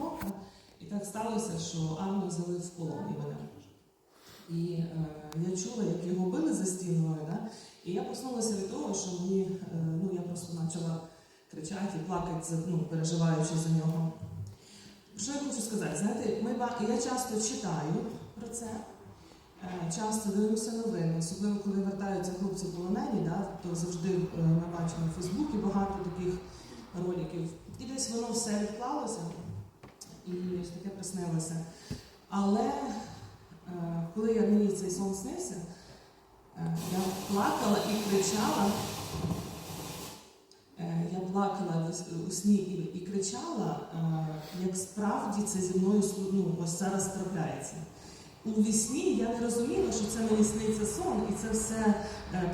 Покровка. І так сталося, що Анну взяли в полон і мене. І е, я чула, як його били за стіною, да? і я проснулася від того, що мені, е, ну я просто почала кричати і плакати, ну, переживаючи за нього. Що я хочу сказати? Знаєте, ми, я часто читаю про це, е, часто дивлюся новини, особливо коли вертаються хлопці полонені, да, то завжди е, ми бачимо в Фейсбуці багато таких роликів. І десь воно все відклалося, і ось таке приснилося. Але е, коли я мені цей сон снився, е, я плакала і кричала. Е, Я плакала у сні і, і кричала, як справді це зі мною ну, ось зараз трапляється. У вісні я не розуміла, що це мені сниться сон, і це все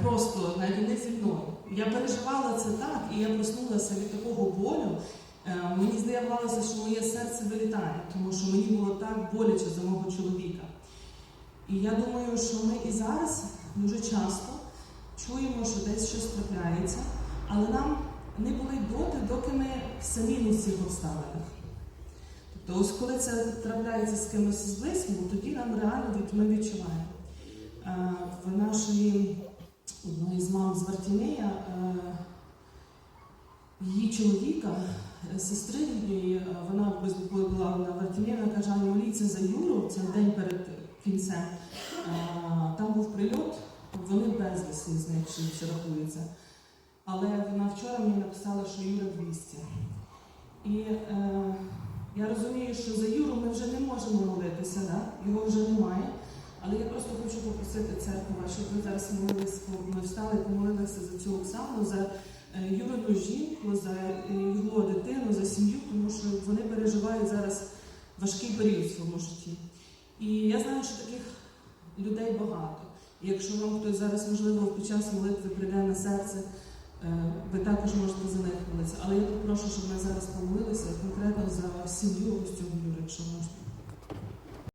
просто навіть не зі мною. Я переживала це так, і я проснулася від такого болю. Е, Мені здавалося, що моє серце вилітає, тому що мені було так боляче за мого чоловіка. І я думаю, що ми і зараз дуже часто чуємо, що десь щось трапляється, але нам не болить доти, доки ми самі не в цих обставинах. Тобто, ось коли це трапляється з кимось з близьким, тоді нам реально від, ми відчуваємо. Е, В нашої одної з мам з Вартімея е, її чоловіка, сестри її, е, вона без- була на Вартімея, вона каже, «Аня, моліться за Юру, це день перед кінцем. Там був прильот, вони безвісті з них чи рахується. Але вона вчора мені написала, що Юра 200. І е, я розумію, що за Юру ми вже не можемо молитися, да? його вже немає. Але я просто хочу попросити церкву, щоб ви зараз молилися, ми встали і помолилися за цю Оксану, за Юрину жінку, за е, його дитину, за сім'ю, тому що вони переживають зараз важкий період в своєму житті. І я знаю, що таких людей багато. І якщо вам хтось зараз, можливо, під час молитви прийде на серце, е, ви також можете за них молитися. Але я попрошу, щоб ми зараз помолилися конкретно за сім'ю ось цього Юри, якщо можна.